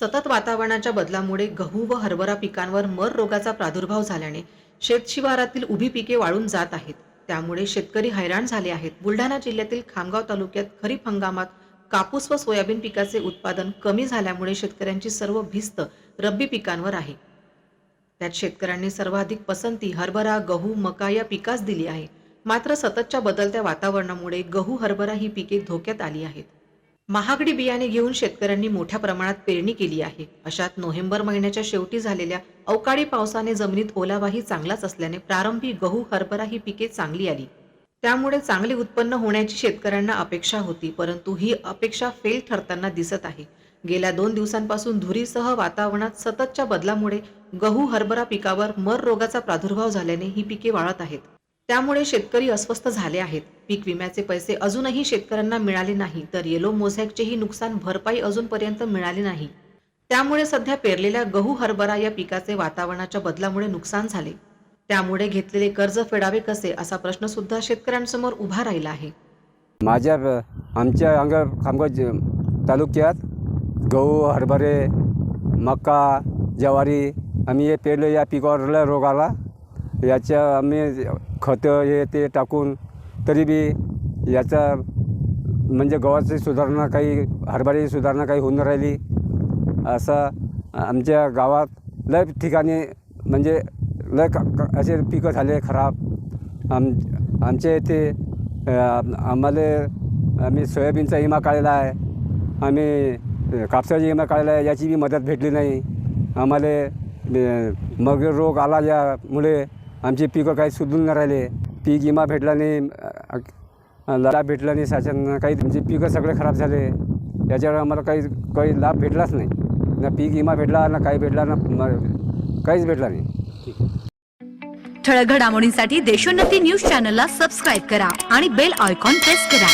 सतत वातावरणाच्या बदलामुळे गहू व हरभरा पिकांवर मर रोगाचा प्रादुर्भाव झाल्याने शेतशिवारातील उभी पिके वाळून जात आहेत. त्यामुळे शेतकरी हैराण झाले आहेत. बुलढाणा जिल्ह्यातील खामगाव तालुक्यात खरीप हंगामात कापूस व सोयाबीन पिकाचे उत्पादन कमी झाल्यामुळे शेतकऱ्यांची सर्व भिस्त रब्बी पिकांवर आहे. त्यात शेतकऱ्यांनी सर्वाधिक पसंती हरभरा गहू मका या पिकास दिली आहे. मात्र सततच्या बदलत्या वातावरणामुळे गहू हरभरा ही पिके धोक्यात आली आहेत. महागडी बियाणे घेऊन शेतकऱ्यांनी मोठ्या प्रमाणात पेरणी केली आहे. अशात नोव्हेंबर महिन्याच्या शेवटी झालेल्या अवकाळी पावसाने जमिनीत ओलावाही चांगलाच असल्याने प्रारंभी गहू हरभरा ही पिके चांगली आली. त्यामुळे चांगले उत्पन्न होण्याची शेतकऱ्यांना अपेक्षा होती परंतु ही अपेक्षा फेल ठरताना दिसत आहे. गेल्या दोन दिवसांपासून धुरीसह वातावरणात सततच्या बदलामुळे गहू हरभरा पिकावर मर रोगाचा प्रादुर्भाव झाल्याने ही पिके वाळत आहेत. त्यामुळे शेतकरी अस्वस्थ झाले आहेत. पीक विम्याचे पैसे अजूनही शेतकऱ्यांना मिळाले नाही तर येलो मोझॅकचेही नुकसान भरपाई अजूनपर्यंत मिळाली नाही. त्यामुळे सध्या पेरलेल्या गहू हरभरा या पिकाचे वातावरणाच्या बदलामुळे नुकसान झाले. त्यामुळे घेतलेले कर्ज फेडावे कसे असा प्रश्न सुद्धा शेतकऱ्यांसमोर उभा राहिला आहे. माझ्या आमच्या अंग खामगाव तालुक्यात गहू हरभरे मका ज्वारी आम्ही हे पेरले या पिकावर रोगाला रोग आला याच्या आम्ही खतं हे ते टाकून तरी बी याचा म्हणजे गव्हाची सुधारणा काही हरभऱ्याची सुधारणा काही होऊन राहिली. असं आमच्या गावात लय ठिकाणी म्हणजे लय क असे पिकं झाले खराब. आम आमच्या इथे आम्हाला आम्ही सोयाबीनचा विमा काढलेला आहे. आम्ही कापसाचा विमा काढलेला आहे याची बी मदत भेटली नाही. आम्हाला मग रोग आला यामुळे आमची पिकं काही सुधून नाही राहिले. पीक विमा भेटला नाही लाभ भेटला नाही शासन काही आमची पिकं सगळे खराब झाले. याच्यावर आम्हाला काही काही लाभ भेटलाच नाही. ना पीक विमा भेटला ना काही भेटला ना काहीच भेटला नाही. ठळक घडामोडींसाठी देशोन्नती न्यूज चॅनलला सबस्क्राईब करा आणि बेल आयकॉन प्रेस करा.